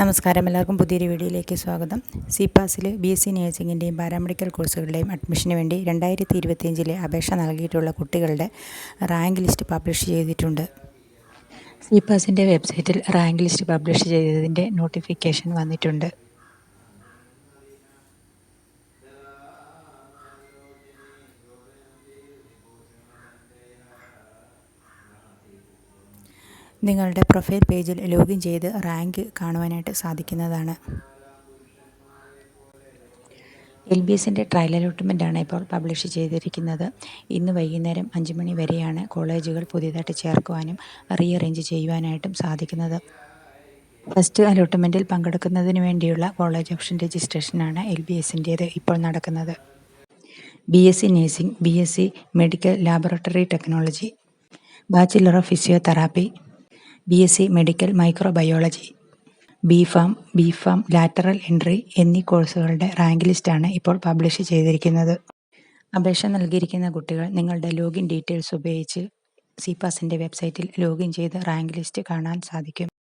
നമസ്കാരം. എല്ലാവർക്കും പുതിയൊരു വീഡിയോയിലേക്ക് സ്വാഗതം. സി പാസിൽ ബി എസ് സി നേഴ്സിങ്ങിന്റെയും പാരാമെഡിക്കൽ കോഴ്സുകളുടെയും അഡ്മിഷന് വേണ്ടി രണ്ടായിരത്തി ഇരുപത്തിയഞ്ചിലെ അപേക്ഷ നൽകിയിട്ടുള്ള കുട്ടികളുടെ റാങ്ക് ലിസ്റ്റ് പബ്ലിഷ് ചെയ്തിട്ടുണ്ട്. സി പാസിന്റെ വെബ്സൈറ്റിൽ റാങ്ക് ലിസ്റ്റ് പബ്ലിഷ് ചെയ്തതിന്റെ നോട്ടിഫിക്കേഷൻ വന്നിട്ടുണ്ട്. നിങ്ങളുടെ പ്രൊഫൈൽ പേജിൽ ലോഗിൻ ചെയ്ത് റാങ്ക് കാണുവാനായിട്ട് സാധിക്കുന്നതാണ്. എൽ ബി എസിന്റെ ട്രയൽ അലോട്ട്മെന്റാണ് ഇപ്പോൾ പബ്ലിഷ് ചെയ്തിരിക്കുന്നത്. ഇന്ന് വൈകുന്നേരം അഞ്ച് മണി വരെയാണ് കോളേജുകൾ പുതിയതായിട്ട് ചേർക്കുവാനും റീഅറേഞ്ച് ചെയ്യുവാനായിട്ടും സാധിക്കുന്നത്. ഫസ്റ്റ് അലോട്ട്മെന്റിൽ പങ്കെടുക്കുന്നതിന് വേണ്ടിയുള്ള കോളേജ് ഓപ്ഷൻ രജിസ്ട്രേഷനാണ് എൽ ബി എസിന്റേത് ഇപ്പോൾ നടക്കുന്നത്. B S C nursing B S C medical laboratory technology bachelor of physiotherapy B S C medical microbiology B pharm B pharm lateral entry എന്നീ കോഴ്സുകളുടെ റാങ്ക് ലിസ്റ്റാണ് ഇപ്പോൾ പബ്ലിഷ് ചെയ്തിരിക്കുന്നത്. അപേക്ഷ നൽകിയിരിക്കുന്ന കുട്ടികൾ നിങ്ങളുടെ ലോഗിൻ ഡീറ്റെയിൽസ് ഉപയോഗിച്ച് സി പാസിന്റെ വെബ്സൈറ്റിൽ ലോഗിൻ ചെയ്ത് റാങ്ക് ലിസ്റ്റ് കാണാൻ സാധിക്കും.